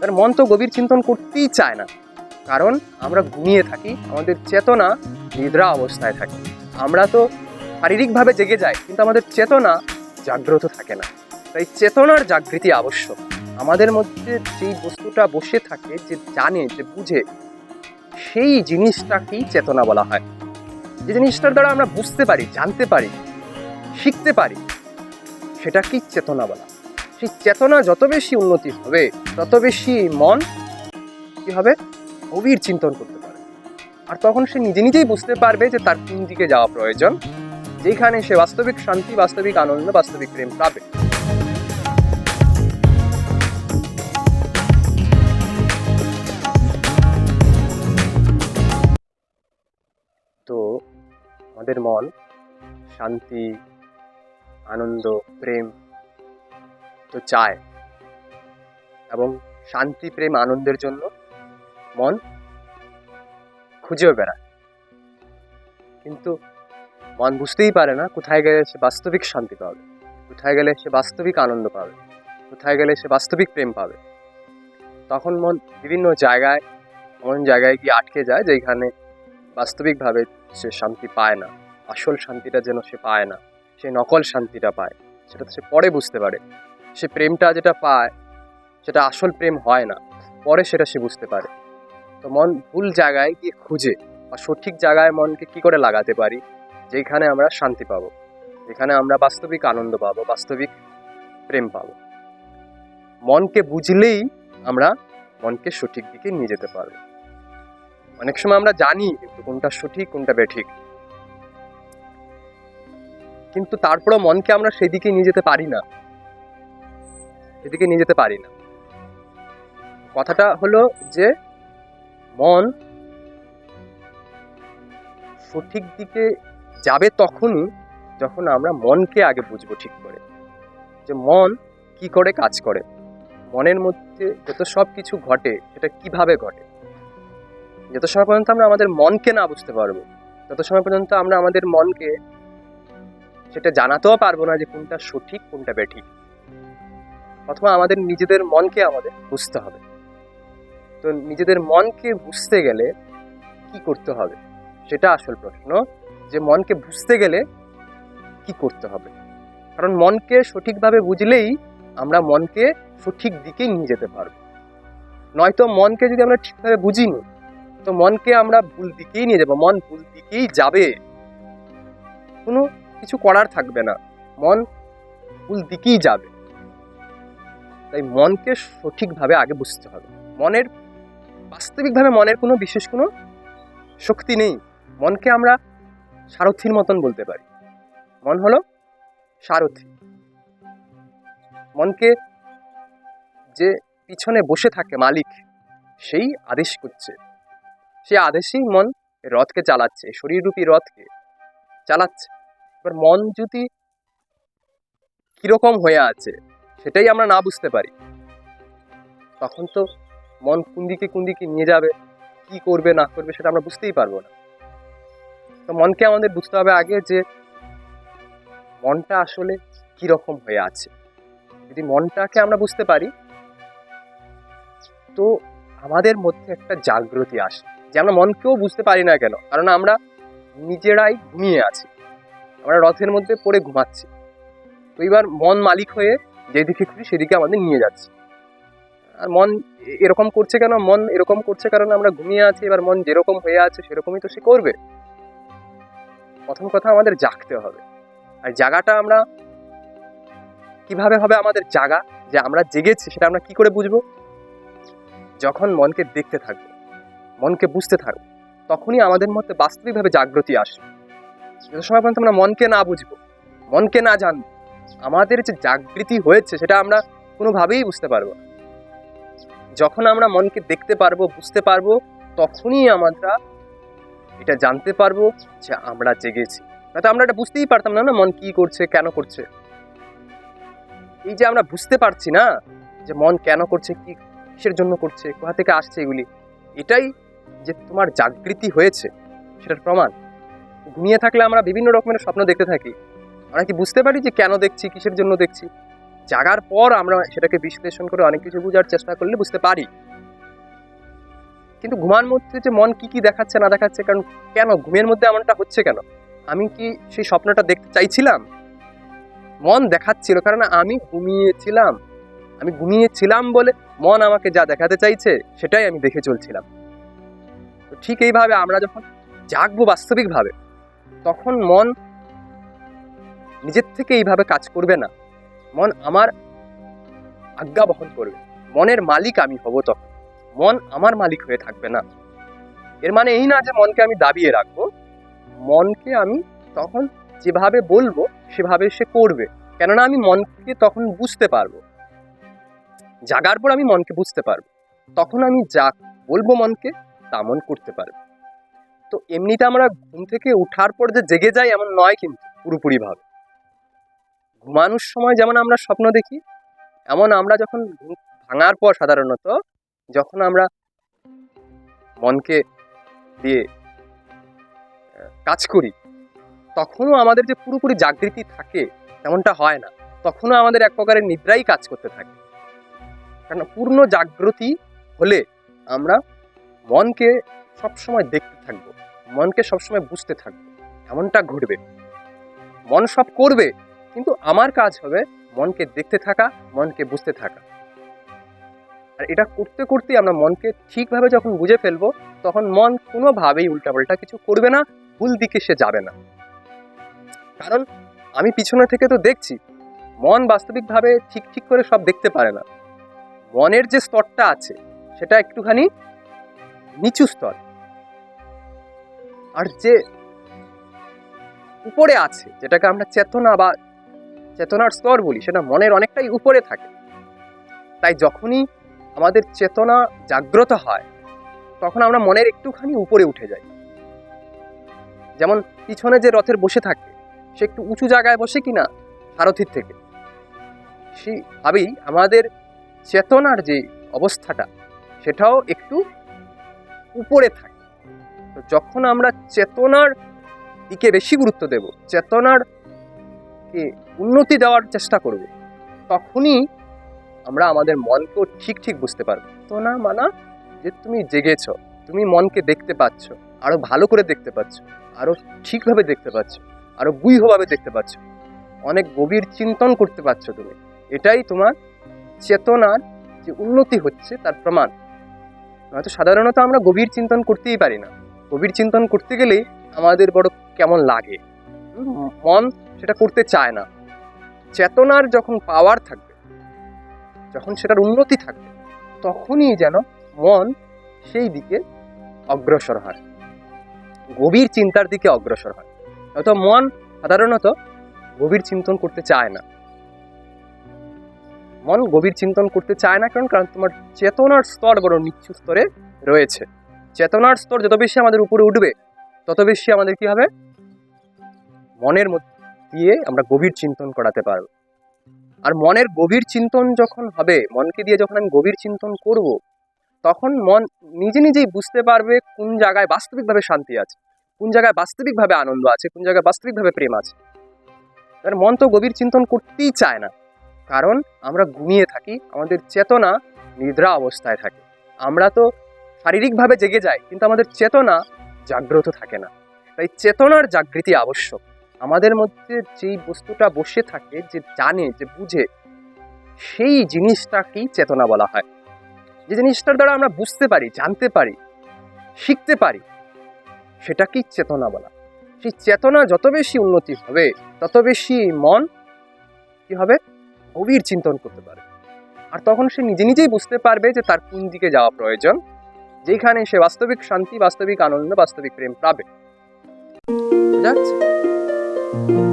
তার মন তো গভীর চিন্তন করতেই চায় না। কারণ আমরা ঘুমিয়ে থাকি, আমাদের চেতনা নিদ্রা অবস্থায় থাকে। আমরা তো শারীরিকভাবে জেগে যাই, কিন্তু আমাদের চেতনা জাগ্রত থাকে না। তাই চেতনার জাগৃতি আবশ্যক। আমাদের মধ্যে যেই বস্তুটা বসে থাকে, যে জানে, যে বুঝে, সেই জিনিসটাকেই চেতনা বলা হয়। যে জিনিসটার দ্বারা আমরা বুঝতে পারি, জানতে পারি, শিখতে পারি, সেটাকেই চেতনা বলা সেই চেতনা যত বেশি উন্নতি হবে, তত বেশি মন কি হবে? গভীর চিন্তন করতে পারে। আর তখন সে নিজে নিজেই বুঝতে পারবে যে তার কোন দিকে যাওয়া প্রয়োজন, যেখানে সে বাস্তবিক শান্তি, বাস্তবিক আনন্দ, বাস্তবিক প্রেম পাবে। তো আমাদের মন শান্তি, আনন্দ, প্রেম তো চায় এবং শান্তি, প্রেম, আনন্দের জন্য মন খুঁজেও বেড়ায়। কিন্তু মন বুঝতেই পারে না, কোথায় গেলে সে বাস্তবিক শান্তি পাবে? কোথায় গেলে সে বাস্তবিক আনন্দ পাবে? কোথায় গেলে সে বাস্তবিক প্রেম পাবে? তখন মন বিভিন্ন জায়গায়, এমন জায়গায় গিয়ে আটকে যায় যেখানে বাস্তবিকভাবে সে শান্তি পায় না। আসল শান্তিটা যেন সে পায় না সে নকল শান্তিটা পায়। সেটা সে পরে বুঝতে পারে। সে প্রেমটা যেটা পায়, সেটা আসল প্রেম হয় না। পরে সেটা সে বুঝতে পারে। তো মন ভুল জায়গায় গিয়ে খুঁজে বা সঠিক জায়গায় মনকে কি করে লাগাতে পারি, যেখানে আমরা শান্তি পাবো, যেখানে আমরা বাস্তবিক আনন্দ পাবো, বাস্তবিক প্রেম পাবো। মনকে বুঝলেই আমরা মনকে সঠিক দিকে নিয়ে যেতে পারব। অনেক সময় আমরা জানি কিন্তু কোনটা সঠিক, কোনটা বেঠিক। কিন্তু তারপরও মনকে আমরা সেদিকে নিয়ে যেতে পারি না। সেদিকে নিয়ে যেতে পারি না। কথাটা হলো যে, মন সঠিক দিকে যাবে তখনই যখন আমরা মনকে আগে বুঝব ঠিক করে। যে মন কি করে কাজ করে, মনের মধ্যে যত সব কিছু ঘটে, সেটা কীভাবে ঘটে। যত সময় পর্যন্ত আমরা আমাদের মনকে না বুঝতে পারব, তত সময় পর্যন্ত আমরা আমাদের মনকে সেটা জানাতেও পারব না যে কোনটা সঠিক, কোনটা বেঠিক। অথবা আমাদের নিজেদের মনকে আমাদের বুঝতে হবে। তো নিজেদের মনকে বুঝতে গেলে কি করতে হবে? সেটা আসল প্রশ্ন। যে মনকে বুঝতে গেলে কি করতে হবে? কারণ মনকে সঠিকভাবে বুঝলেই আমরা মনকে সঠিক দিকে নিয়ে যেতে পারব। নয়তো মনকে যদি আমরা ঠিকভাবে বুঝিনি, তো মনকে আমরা ভুল দিকেই নিয়ে যাব। মন ভুল দিকেই যাবে। কোনো কিছু করার থাকবে না। মন ভুল দিকেই যাবে। তাই মনকে সঠিকভাবে আগে বুঝতে হবে। মনের, বাস্তবিকভাবে মনের কোনো বিশেষ কোনো শক্তি নেই। মনকে আমরা সারথির মতন বলতে পারি। মন হলো সারথি। মনকে যে পিছনে বসে থাকে মালিক, সেই আদেশ করছে। সে আদেশেই মন রথকে চালাচ্ছে শরীররূপী রথকে চালাচ্ছে। এবার মন যদি কীরকম হয়ে আছে সেটাই আমরা না বুঝতে পারি। তখন তো মন কোন দিকে কোন দিকে নিয়ে যাবে, কি করবে, না করবে সেটা আমরা বুঝতেই পারব না। তো মনকে আমাদের বুঝতে হবে আগে যে মনটা আসলে কীরকম হয়ে আছে। যদি মনটাকে আমরা বুঝতে পারি, তো আমাদের মধ্যে একটা জাগ্রতি আসে। যে আমরা মনকেও বুঝতে পারি না কেন, কারণ আমরা নিজেরাই ঘুমিয়ে আছি। আমরা রথের মধ্যে পড়ে ঘুমাচ্ছি। তো এবার মন মালিক হয়ে যেদিকে খুশি সেদিকে আমাদের নিয়ে যাচ্ছে। আর মন এরকম করছে কেন? মন এরকম করছে কারণ আমরা ঘুমিয়ে আছি, এবার মন যেরকম হয়ে আছে সেরকমই তো সে করবে। প্রথম কথা আমাদের জাগতে হবে। আর জাগাটা আমরা কীভাবে হবে আমাদের জাগা? যে আমরা জেগেছি, সেটা আমরা কি করে বুঝব? যখন মনকে দেখতে থাকব, মনকে বুঝতে থাকব, তখনই আমাদের মধ্যে বাস্তবিকভাবে জাগ্রতি আসবে। যত সময় পর্যন্ত আমরা মনকে না বুঝব, মনকে না জানব আমাদের যে জাগৃতি হয়েছে, সেটা আমরা কোনোভাবেই বুঝতে পারব যখন আমরা মনকে দেখতে পারব, বুঝতে পারব, তখনই আমরা এটা জানতে পারব যে আমরা জেগেছি। নয়তো আমরা এটা বুঝতেই পারতাম না না, মন কি করছে, কেন করছে। এই যে আমরা বুঝতে পারছি না যে মন কেন করছে, কি কিসের জন্য করছে, কোথা থেকে আসছে এগুলি, এটাই যে তোমার জাগৃতি হয়েছে, সেটার প্রমাণ। ঘুমিয়ে থাকলে আমরা বিভিন্ন রকমের স্বপ্ন দেখতে থাকি। আমরা কি বুঝতে পারি যে কেন দেখছি, কিসের জন্য দেখছি? জাগার পর আমরা সেটাকে বিশ্লেষণ করে অনেক কিছু বোঝার চেষ্টা করলে বুঝতে পারি। কিন্তু ঘুমার মধ্যে যে মন কি কি দেখাচ্ছে, না দেখাচ্ছে, কারণ কেন? ঘুমের মধ্যে এমনটা হচ্ছে কেন? আমি কি সেই স্বপ্নটা দেখতে চাইছিলাম? মন দেখাচ্ছিল, কারণ আমি ঘুমিয়েছিলাম। আমি ঘুমিয়েছিলাম বলে মন আমাকে যা দেখাতে চাইছে, সেটাই আমি দেখে চলছিলাম। তো ঠিক এইভাবে আমরা যখন জাগবো বাস্তবিকভাবে, তখন মন নিজের থেকে এইভাবে কাজ করবে না। মন আমার আজ্ঞা বহন করবে। মনের মালিক আমি হব তখন। মন আমার মালিক হয়ে থাকবে না। এর মানে এই না যে মনকে আমি দাবিয়ে রাখব। মনকে আমি তখন যেভাবে বলব, সেভাবে সে করবে। কেননা আমি মনকে তখন বুঝতে পারব। জাগার পর আমি মনকে বুঝতে পারব। তখন আমি যা বলব মনকে, তা মন করতে পারবে। তো এমনিতে আমরা ঘুম থেকে উঠার পর যে জেগে যাই, এমন নয় কিন্তু, পুরোপুরিভাবে। ঘুমানোর সময় যেমন আমরা স্বপ্ন দেখি, এমন আমরা যখন ভাঙার পর সাধারণত, যখন আমরা মনকে দিয়ে কাজ করি, তখনও আমাদের যে পুরোপুরি জাগৃতি থাকে তেমনটা হয় না। তখনও আমাদের এক প্রকারের নিদ্রাই কাজ করতে থাকে। কারণ পূর্ণ জাগ্রতি হলে আমরা মনকে সবসময় দেখতে থাকব, মনকে সবসময় বুঝতে থাকব, এমনটা ঘটবে। মন সব করবে কিন্তু আমার কাজ হবে মনকে দেখতে থাকা, মনকে বুঝতে থাকা। আর এটা করতে করতে আমরা মনকে ঠিকভাবে যখন বুঝে ফেলব, তখন মন কোনোভাবেই উল্টাপাল্টা কিছু করবে না, ভুল দিকে সে যাবে না। কারণ আমি পিছনে থেকে তো দেখছি, মন বাস্তবিকভাবে ঠিক ঠিক করে সব দেখতে পারে না। মনের যে স্তরটা আছে, সেটা একটুখানি নিচু স্তর। আর যে উপরে আছে, যেটাকে আমরা চেতনা বা চেতনার স্তর বলি, সেটা মনের অনেকটাই উপরে থাকে। তাই যখনই আমাদের চেতনা জাগ্রত হয়, তখন আমরা মনের একটুখানি উপরে উঠে যাই। যেমন পিছনে যে রথের বসে থাকে, সে একটু উঁচু জায়গায় বসে কিনা, সারথির থেকে। সেইভাবেই আমাদের চেতনার যে অবস্থাটা, সেটাও একটু উপরে থাকে। তো যখন আমরা চেতনার দিকে বেশি গুরুত্ব দেব, চেতনার কে উন্নতি দেওয়ার চেষ্টা করব, তখনই আমরা আমাদের মনকেও ঠিক ঠিক বুঝতে পারব। তো না মানা, যে তুমি জেগেছ, তুমি মনকে দেখতে পাচ্ছ আরও ভালো করে দেখতে পাচ্ছ আরও ঠিকভাবে দেখতে পাচ্ছ, আরও গুইহভাবে দেখতে পাচ্ছ, অনেক গভীর চিন্তন করতে পারছ তুমি। এটাই তোমার চেতনার যে উন্নতি হচ্ছে, তার প্রমাণ। নয়তো সাধারণত আমরা গভীর চিন্তন করতেই পারি না। গভীর চিন্তন করতে গেলেই আমাদের বড় কেমন লাগে? মন সেটা করতে চায় না। চেতনার যখন পাওয়ার থাকবে, যখন সেটার উন্নতি থাকবে, তখনই যেন মন সেই দিকে অগ্রসর হয়। গভীর চিন্তার দিকে অগ্রসর হয়। হয়তো মন সাধারণত গভীর চিন্তন করতে চায় না। মন গভীর চিন্তন করতে চায় না কারণ কারণ তোমার চেতনার স্তর বড় নিচু স্তরে রয়েছে। চেতনার স্তর যত বেশি আমাদের উপরে উঠবে, তত বেশি আমাদের কি হবে? মনের মধ্যে দিয়ে আমরা গভীর চিন্তন করাতে পারব। আর মনের গভীর চিন্তন যখন হবে, মনকে দিয়ে যখন আমি গভীর চিন্তন করব, তখন মন নিজে নিজেই বুঝতে পারবে কোন জায়গায় বাস্তবিকভাবে শান্তি আছে, কোন জায়গায় বাস্তবিকভাবে আনন্দ আছে, কোন জায়গায় বাস্তবিকভাবে প্রেম আছে। তার মন তো গভীর চিন্তন করতেই চায় না, কারণ আমরা ঘুমিয়ে থাকি, আমাদের চেতনা নিদ্রা অবস্থায় থাকে। আমরা তো শারীরিকভাবে জেগে যাই, কিন্তু আমাদের চেতনা জাগ্রত থাকে না। তাই চেতনার জাগৃতি আবশ্যক। আমাদের মধ্যে যেই বস্তুটা বসে থাকে, যে জানে, যে বুঝে, সেই জিনিসটাকেই চেতনা বলা হয়। যে জিনিসটার দ্বারা আমরা বুঝতে পারি, জানতে পারি, শিখতে পারি, সেটাকেই চেতনা বলা সেই চেতনা যত বেশি উন্নতি হবে, তত বেশি মন কি হবে? গভীর চিন্তন করতে পারে আর তখন সে নিজে নিজেই বুঝতে পারবে যে তার কোন দিকে যাওয়া প্রয়োজন যেখানে সে বাস্তবিক শান্তি, বাস্তবিক আনন্দ, বাস্তবিক প্রেম পাবে। বুঝা যাচ্ছে